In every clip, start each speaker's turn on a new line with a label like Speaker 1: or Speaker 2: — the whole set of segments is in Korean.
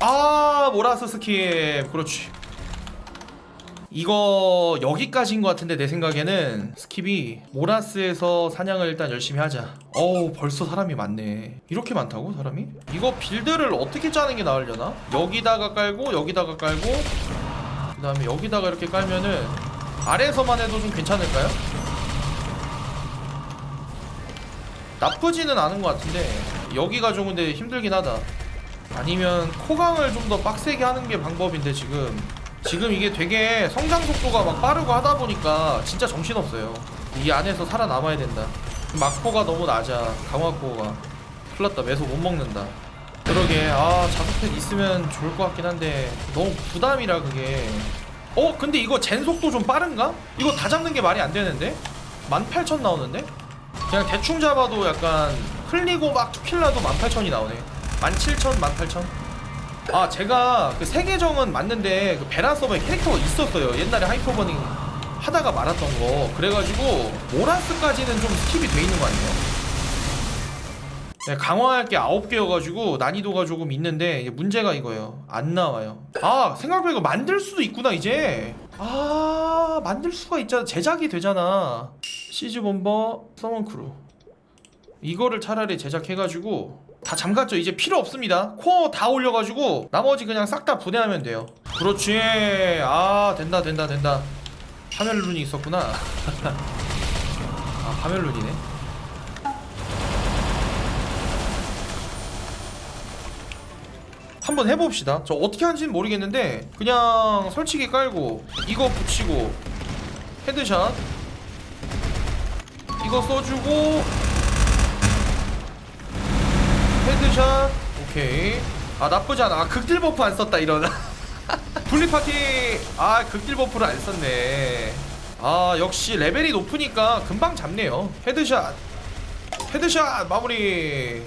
Speaker 1: 아 모라스 스킵 그렇지 이거 여기까지인 것 같은데 내 생각에는 스킵이 모라스에서 사냥을 일단 열심히 하자 어우 벌써 사람이 많네 이렇게 많다고 사람이? 이거 빌드를 어떻게 짜는 게 나으려나? 여기다가 깔고 여기다가 깔고 그 다음에 여기다가 이렇게 깔면은 아래에서만 해도 좀 괜찮을까요? 나쁘지는 않은 것 같은데 여기가 좀 근데 힘들긴 하다 아니면 코강을 좀 더 빡세게 하는 게 방법인데 지금. 지금 이게 되게 성장 속도가 막 빠르고 하다 보니까 진짜 정신없어요. 이 안에서 살아남아야 된다. 막코가 너무 낮아. 강화코가. 큰일났다. 매소 못 먹는다. 그러게. 아 자석팩 있으면 좋을 것 같긴 한데 너무 부담이라 그게. 어? 근데 이거 젠 속도 좀 빠른가? 이거 다 잡는 게 말이 안 되는데? 18,000 나오는데? 그냥 대충 잡아도 약간 흘리고 막 투킬라도 18,000이 나오네 17,000, 18,000 아 제가 그 세계정은 맞는데 그 베라 서버에 캐릭터가 있었어요. 옛날에 하이퍼버닝 하다가 말았던 거. 그래가지고 모라스까지는 좀 스킵이 돼 있는 거 아니에요? 네, 강화할 게 9개여가지고 난이도가 조금 있는데 문제가 이거예요. 안 나와요. 아 생각해보니까 만들 수도 있구나 이제. 아 만들 수가 있잖아. 제작이 되잖아. 시즈 bomber 서먼 크루. 이거를 차라리 제작해가지고 다 잠갔죠. 이제 필요 없습니다. 코어 다 올려가지고 나머지 그냥 싹 다 분해하면 돼요. 그렇지. 아 된다 된다 된다. 파멜룬이 있었구나. 아 파멜룬이네. 한번 해봅시다. 저 어떻게 하는지는 모르겠는데 그냥 설치기 깔고 이거 붙이고 헤드샷 이거 써주고 헤드샷. 오케이. 아 나쁘지 않아. 아 극딜 버프 안 썼다 이런. 분리 파티. 아 극딜 버프를 안 썼네. 아 역시 레벨이 높으니까 금방 잡네요. 헤드샷. 헤드샷 마무리.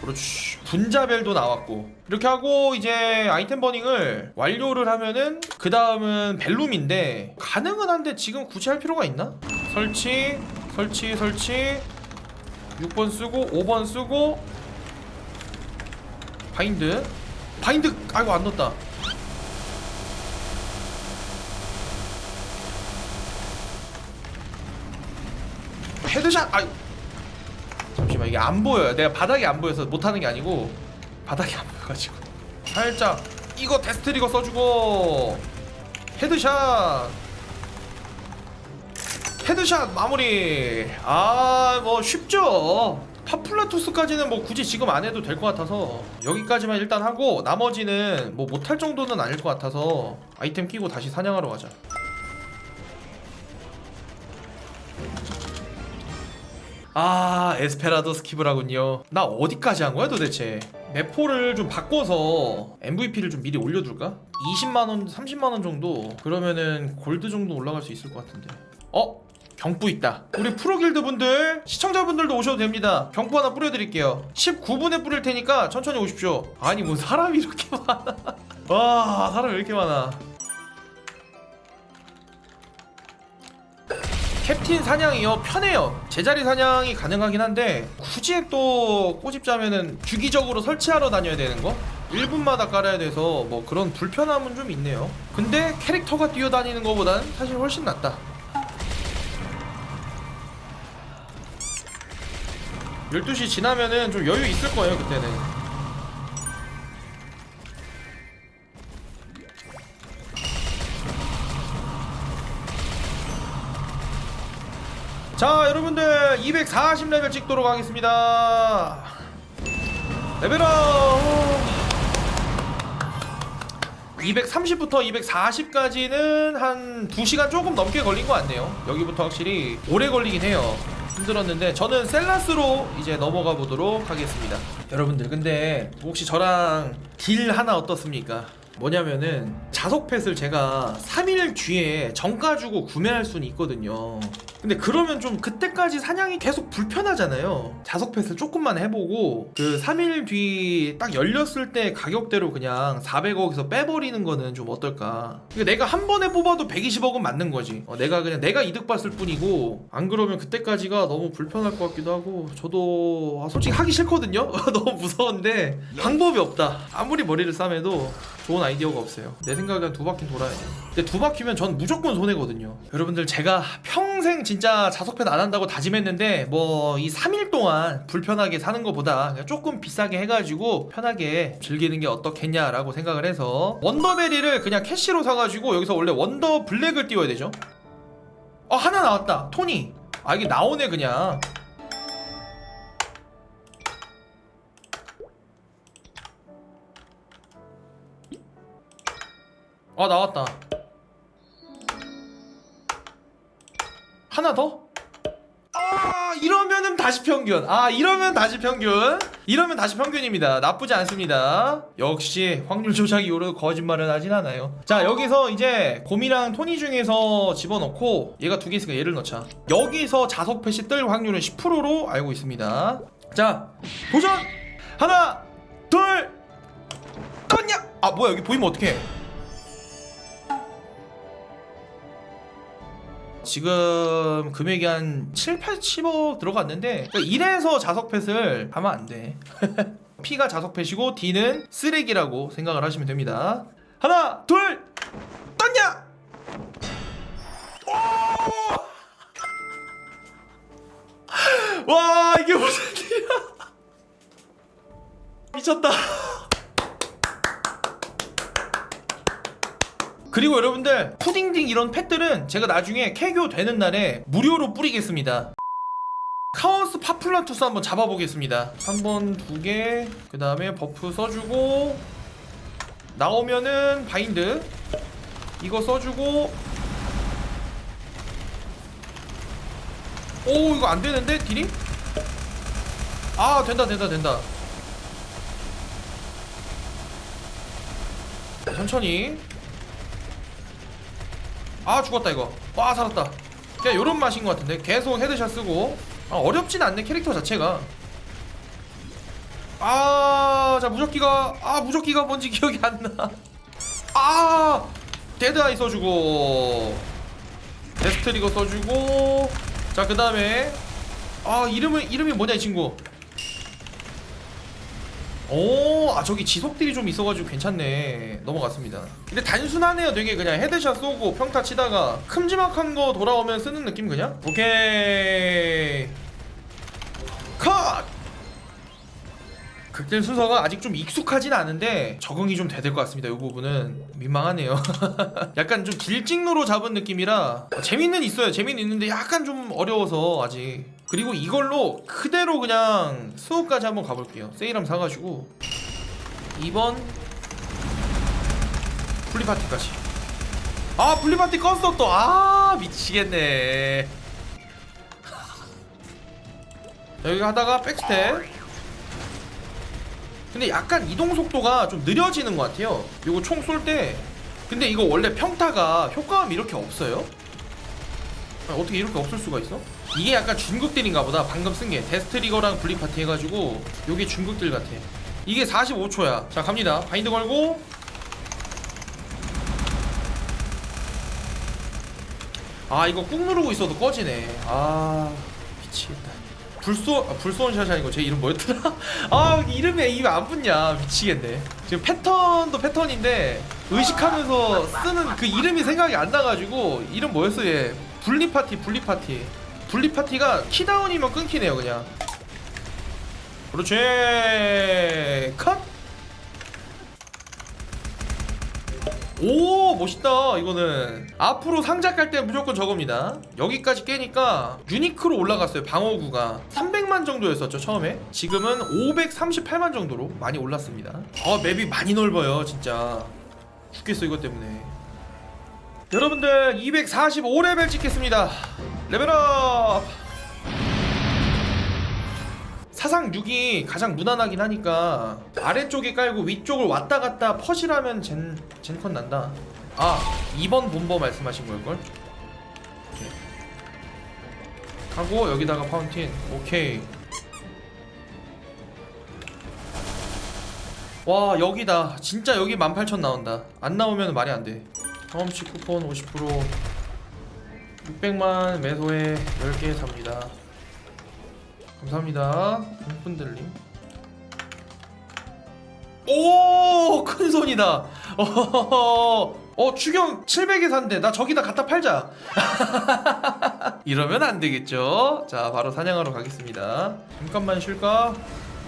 Speaker 1: 그렇지. 분자벨도 나왔고. 이렇게 하고 이제 아이템 버닝을 완료를 하면은 그 다음은 벨룸인데 가능은 한데 지금 굳이 할 필요가 있나? 설치 설치 설치 6번 쓰고 5번 쓰고. 바인드. 바인드 아이고 안 넣었다. 헤드샷 아이 잠시만 이게 안 보여요. 내가 바닥이 안 보여서 못하는 게 아니고 바닥이 안 보여가지고. 살짝 이거 데스트리거 써주고. 헤드샷 헤드샷 마무리. 아 뭐 쉽죠. 파플라투스까지는 뭐 굳이 지금 안 해도 될 것 같아서 여기까지만 일단 하고 나머지는 뭐 못할 정도는 아닐 것 같아서 아이템 끼고 다시 사냥하러 가자. 아 에스페라도 스킵을 하군요. 나 어디까지 한 거야 도대체? 매포를 좀 바꿔서 MVP를 좀 미리 올려둘까? 20만원 30만원 정도? 그러면은 골드 정도 올라갈 수 있을 것 같은데. 어? 경부 있다. 우리 프로길드 분들 시청자분들도 오셔도 됩니다. 경부 하나 뿌려드릴게요. 19분에 뿌릴 테니까 천천히 오십시오. 아니 뭐 사람이 이렇게 많아? 와 사람이 왜 이렇게 많아? 캡틴 사냥이요. 편해요. 제자리 사냥이 가능하긴 한데 굳이 또 꼬집자면은 주기적으로 설치하러 다녀야 되는 거? 1분마다 깔아야 돼서 뭐 그런 불편함은 좀 있네요. 근데 캐릭터가 뛰어다니는 것보단 사실 훨씬 낫다 12시 지나면은 좀 여유 있을 거예요 그때는. 자 여러분들 240레벨 찍도록 하겠습니다. 레벨업! 230부터 240까지는 한 2시간 조금 넘게 걸린 것 같네요. 여기부터 확실히 오래 걸리긴 해요 힘들었는데 저는 셀라스로 이제 넘어가 보도록 하겠습니다 여러분들 근데 혹시 저랑 딜 하나 어떻습니까? 뭐냐면은 자석 펫을 제가 3일 뒤에 정가 주고 구매할 수는 있거든요 근데 그러면 좀 그때까지 사냥이 계속 불편하잖아요. 자석 펫을 조금만 해보고 그 3일 뒤 딱 열렸을 때 가격대로 그냥 400억에서 빼버리는 거는 좀 어떨까. 그러니까 내가 한 번에 뽑아도 120억은 맞는 거지. 어, 내가 그냥 내가 이득 봤을 뿐이고 안 그러면 그때까지가 너무 불편할 것 같기도 하고 저도 아, 솔직히 하기 싫거든요. 너무 무서운데 방법이 없다. 아무리 머리를 싸매도 좋은 아이디어가 없어요. 내 생각엔 두 바퀴 돌아야 돼. 근데 두 바퀴면 전 무조건 손해거든요. 여러분들 제가 평생 진짜 자석펫 안 한다고 다짐했는데 뭐 이 3일 동안 불편하게 사는 것보다 조금 비싸게 해가지고 편하게 즐기는 게 어떻겠냐라고 생각을 해서 원더베리를 그냥 캐시로 사가지고 여기서 원래 원더 블랙을 띄워야 되죠. 어 하나 나왔다. 토니. 아 이게 나오네 그냥. 아 나왔다 하나 더? 아 이러면은 다시 평균. 아 이러면 다시 평균. 이러면 다시 평균입니다. 나쁘지 않습니다. 역시 확률 조작이 오르 거짓말은 하진 않아요. 자 여기서 이제 곰이랑 토니 중에서 집어넣고 얘가 두 개 있으니까 얘를 넣자. 여기서 자석 패시 뜰 확률은 10%로 알고 있습니다. 자 도전! 하나 둘 떴냐 아 뭐야 여기 보이면 어떡해 지금 금액이 한 7, 80억 들어갔는데 그러니까 이래서 자석펫을 하면 안 돼. P가 자석펫이고 D는 쓰레기라고 생각을 하시면 됩니다. 하나, 둘, 떴냐? 오! 와 이게 무슨 일이야? 미쳤다. 그리고 여러분들 푸딩딩 이런 펫들은 제가 나중에 캐교 되는 날에 무료로 뿌리겠습니다. 카오스 파플란투스 한번 잡아보겠습니다. 한 번, 두 개, 그 다음에 버프 써주고 나오면은 바인드 이거 써주고 오 이거 안 되는데 딜이? 아 된다 된다 된다. 천천히 아 죽었다 이거. 와 살았다. 그냥 요런 맛인 것 같은데? 계속 헤드샷 쓰고. 아, 어렵진 않네 캐릭터 자체가. 아 자 무적기가 아 무적기가 뭔지 기억이 안 나 아 데드아이 써주고. 데스트리거 써주고. 자 그 다음에 아 이름은 이름이 뭐냐 이 친구 오, 아 저기 지속딜이 좀 있어가지고 괜찮네. 넘어갔습니다. 근데 단순하네요. 되게 그냥 헤드샷 쏘고 평타 치다가 큼지막한 거 돌아오면 쓰는 느낌 그냥? 오케이. 컷! 극딜 순서가 아직 좀 익숙하진 않은데 적응이 좀 돼야 될 것 같습니다. 이 부분은 민망하네요. 약간 좀 길찍로로 잡은 느낌이라 어, 재미는 있어요. 재미는 있는데 약간 좀 어려워서 아직. 그리고 이걸로 그대로 그냥 수호까지 한번 가볼게요. 세일함 사가지고 2번 플리파티까지. 아 플리파티 껐어 또. 아 미치겠네. 여기 하다가 백스텝. 근데 약간 이동 속도가 좀 느려지는 것 같아요. 이거 총 쏠 때. 근데 이거 원래 평타가 효과음이 이렇게 없어요? 아니, 어떻게 이렇게 없을 수가 있어? 이게 약간 중국딜인가 보다. 방금 쓴 게 데스트리거랑 블리파티 해가지고 요게 중국딜 같아. 이게 45초야. 자 갑니다. 바인드 걸고 아 이거 꾹 누르고 있어도 꺼지네. 아 미치겠다. 불소 아, 불소원샷이 아니고 제 이름 뭐였더라? 아 이름에 입에 안 붙냐 미치겠네. 지금 패턴도 패턴인데 의식하면서 쓰는 그 이름이 생각이 안 나가지고 이름 뭐였어 얘? 분리 파티 분리 파티 분리 파티가 키다운이면 끊기네요 그냥. 그렇지 컷. 오 멋있다 이거는. 앞으로 상자 깔 때 무조건 저겁니다. 여기까지 깨니까 유니크로 올라갔어요 방어구가. 300만 정도였었죠 처음에? 지금은 538만 정도로 많이 올랐습니다. 어 맵이 많이 넓어요 진짜. 죽겠어 이것 때문에. 여러분들 245레벨 찍겠습니다. 레벨업 사상 6이 가장 무난하긴 하니까 아래쪽에 깔고 위쪽을 왔다 갔다 퍼실하면 젠, 젠컨 난다. 아 2번 본버 말씀하신 걸걸? 하고 여기다가 파운틴. 오케이. 와 여기다. 진짜 여기 18,000 나온다. 안 나오면 말이 안돼. 경험치 쿠폰 50% 600만 매소에 10개 삽니다 감사합니다. 분들님. 오 큰 손이다. 어, 어 추경 700에 산대. 나 저기다 갖다 팔자. 이러면 안 되겠죠? 자 바로 사냥하러 가겠습니다. 잠깐만 쉴까?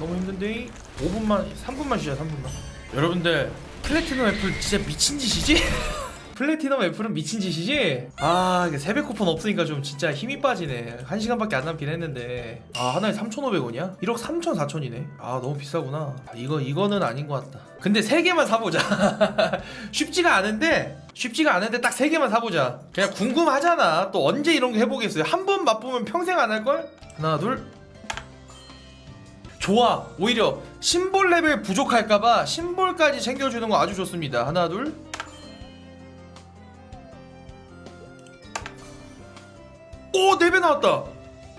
Speaker 1: 너무 힘든데? 5분만 3분만 쉬자 3분만. 여러분들 플래티넘 애플 진짜 미친 짓이지? 플래티넘 애플은 미친 짓이지? 아 이게 세배 쿠폰 없으니까 좀 진짜 힘이 빠지네. 1시간밖에 안 남긴 했는데. 아 하나에 3,500원이야? 1억 3천 4천이네. 아 너무 비싸구나. 아, 이거 이거는 아닌 것 같다. 근데 3개만 사보자. 쉽지가 않은데 쉽지가 않은데 딱 3개만 사보자. 그냥 궁금하잖아. 또 언제 이런 거 해보겠어요? 한 번 맛보면 평생 안 할걸? 하나 둘. 좋아. 오히려 심볼 레벨 부족할까봐 심볼까지 챙겨주는 거 아주 좋습니다. 하나 둘 오! 4배 나왔다!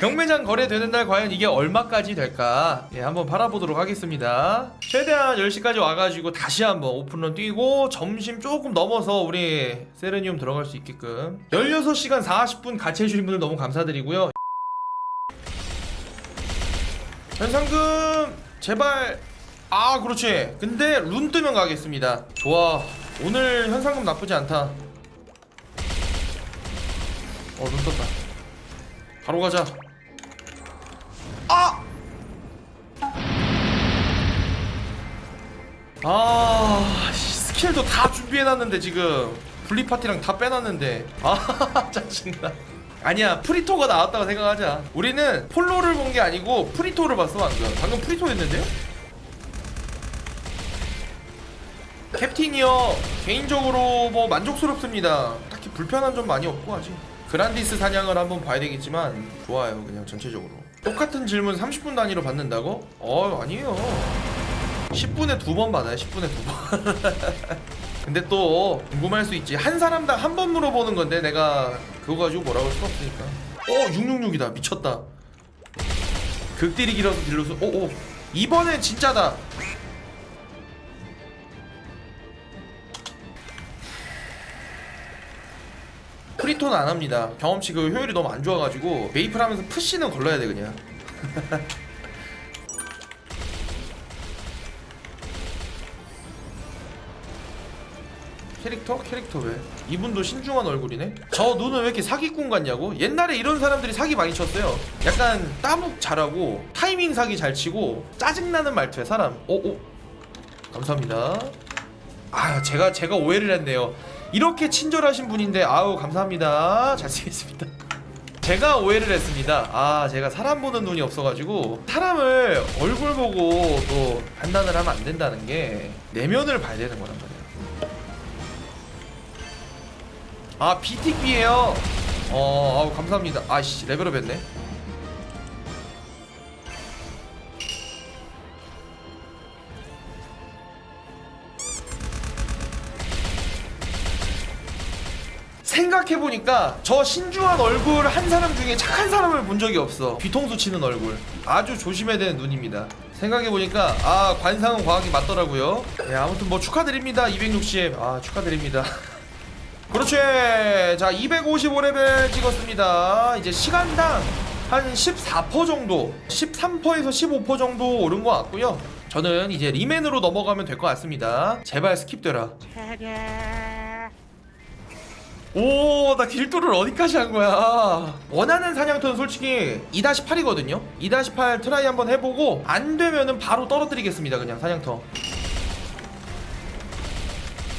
Speaker 1: 경매장 거래되는 날 과연 이게 얼마까지 될까? 예, 한번 팔아보도록 하겠습니다. 최대한 10시까지 와가지고 다시 한번 오픈런 뛰고 점심 조금 넘어서 우리 세레니움 들어갈 수 있게끔 16시간 40분 같이 해주신 분들 너무 감사드리고요. 현상금 제발 아 그렇지 근데 룬 뜨면 가겠습니다 좋아 오늘 현상금 나쁘지 않다 어룬 떴다 바로 가자. 아! 아 씨, 스킬도 다 준비해놨는데 지금. 분리 파티랑 다 빼놨는데. 아 짜증나. 아니야 프리토가 나왔다고 생각하자. 우리는 폴로를 본 게 아니고 프리토를 봤어 방금. 방금 프리토였는데요? 캡틴이요. 개인적으로 뭐 만족스럽습니다. 딱히 불편한 점 많이 없고 아직 그란디스 사냥을 한번 봐야 되겠지만 좋아요 그냥 전체적으로. 똑같은 질문 30분 단위로 받는다고? 어 아니에요. 10분에 두 번 받아요 10분에 두번. 근데 또 궁금할 수 있지. 한 사람당 한 번 물어보는 건데 내가 그거 가지고 뭐라고 할 수 없으니까. 어 666이다. 미쳤다. 극딜이 길어서 딜로스 오오 이번엔 진짜다 프리토는 안 합니다 경험치 그 효율이 너무 안 좋아가지고 메이플 하면서 푸시는 걸러야 돼 그냥 캐릭터? 캐릭터 왜? 이분도 신중한 얼굴이네? 저 눈은 왜 이렇게 사기꾼 같냐고? 옛날에 이런 사람들이 사기 많이 쳤어요 약간 따묵 잘하고 타이밍 사기 잘 치고 짜증나는 말투의 사람 오, 오. 감사합니다 아 제가 제가 오해를 했네요 이렇게 친절하신 분인데 아우 감사합니다. 잘 쓰겠습니다. 제가 오해를 했습니다. 아 제가 사람 보는 눈이 없어가지고 사람을 얼굴 보고 또 판단을 하면 안 된다는 게 내면을 봐야 되는 거란 말이에요. 아 BTB에요? 어 아우 감사합니다. 아씨 레벨업 했네 보니까 저 신중한 얼굴 한 사람 중에 착한 사람을 본 적이 없어. 뒤통수 치는 얼굴. 아주 조심해야 되는 눈입니다. 생각해보니까 아 관상은 과학이 맞더라고요. 네 아무튼 뭐 축하드립니다 260아 축하드립니다. 그렇지. 자 255레벨 찍었습니다. 이제 시간당 한 14% 정도 13%에서 15% 정도 오른 것 같고요. 저는 이제 리맨으로 넘어가면 될 것 같습니다. 제발 스킵되라 오, 나 길도를 어디까지 한 거야? 원하는 사냥터는 솔직히 2-8이거든요? 2-8 트라이 한번 해보고, 안 되면은 바로 떨어뜨리겠습니다, 그냥 사냥터.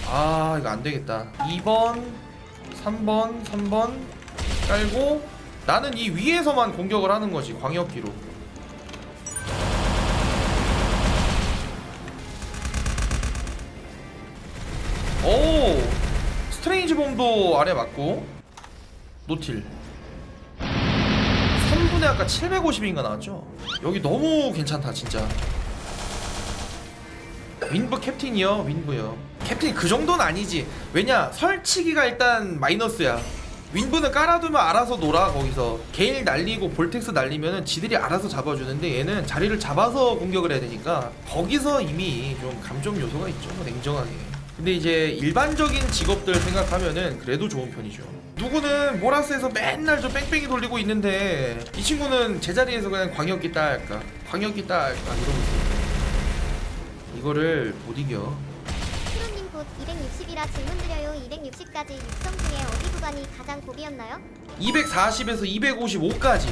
Speaker 1: 아, 이거 안 되겠다. 2번, 3번, 3번 깔고, 나는 이 위에서만 공격을 하는 거지, 광역기로. Bom도 아래 맞고 노틸. 3분에 아까 750인가 나왔죠? 여기 너무 괜찮다 진짜. 윈브 캡틴이요 윈브요. 캡틴 그 정도는 아니지. 왜냐 설치기가 일단 마이너스야. 윈브는 깔아두면 알아서 놀아 거기서. 게일 날리고 볼텍스 날리면은 지들이 알아서 잡아주는데 얘는 자리를 잡아서 공격을 해야 되니까 거기서 이미 좀 감점 요소가 있죠 냉정하게 근데 이제 일반적인 직업들 생각하면은 그래도 좋은 편이죠. 누구는 모라스에서 맨날 저 뺑뺑이 돌리고 있는데 이 친구는 제자리에서 그냥 광역기 따할까 광역기 따할까 이러고 있어요 이거를 못 이겨.
Speaker 2: 프로님 곧 260이라 질문 드려요. 260까지 육성 중에 어디 구간이 가장 고비였나요?
Speaker 1: 240에서 255까지.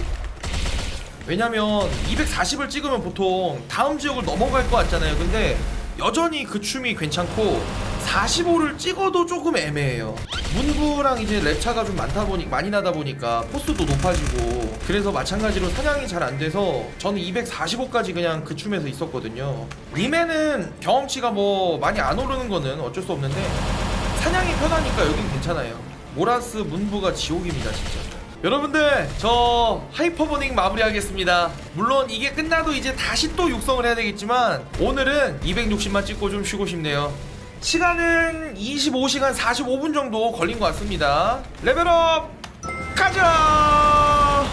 Speaker 1: 왜냐면 240을 찍으면 보통 다음 지역을 넘어갈 것 같잖아요. 근데 여전히 그 춤이 괜찮고 45를 찍어도 조금 애매해요 문부랑 이제 랩차가 좀 많다 보니 많이 나다 보니까 포스도 높아지고 그래서 마찬가지로 사냥이 잘 안 돼서 저는 245까지 그냥 그 춤에서 있었거든요 림에는 경험치가 뭐 많이 안 오르는 거는 어쩔 수 없는데 사냥이 편하니까 여긴 괜찮아요. 모라스 문부가 지옥입니다, 진짜. 여러분들, 저 하이퍼버닝 마무리하겠습니다. 물론 이게 끝나도 이제 다시 또 육성을 해야 되겠지만 오늘은 260만 찍고 좀 쉬고 싶네요. 시간은 25시간 45분 정도 걸린 것 같습니다. 레벨업 가자!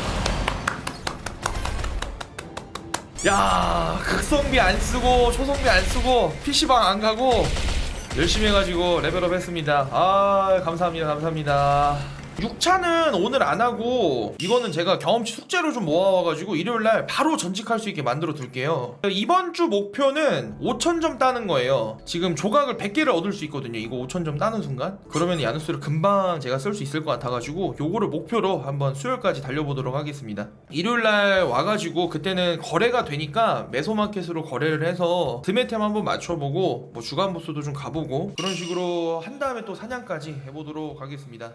Speaker 1: 야, 극성비 안 쓰고 초성비 안 쓰고 PC방 안 가고 열심히 해가지고 레벨업 했습니다. 아, 감사합니다. 감사합니다. 6차는 오늘 안 하고 이거는 제가 경험치 숙제로 좀 모아와가지고 일요일날 바로 전직할 수 있게 만들어 둘게요. 이번 주 목표는 5천점 따는 거예요. 지금 조각을 100개를 얻을 수 있거든요. 이거 5천점 따는 순간. 그러면 야누스를 금방 제가 쓸 수 있을 것 같아가지고 요거를 목표로 한번 수요일까지 달려보도록 하겠습니다. 일요일날 와가지고 그때는 거래가 되니까 메소마켓으로 거래를 해서 드메템 한번 맞춰보고 뭐 주간 보스도 좀 가보고 그런 식으로 한 다음에 또 사냥까지 해보도록 하겠습니다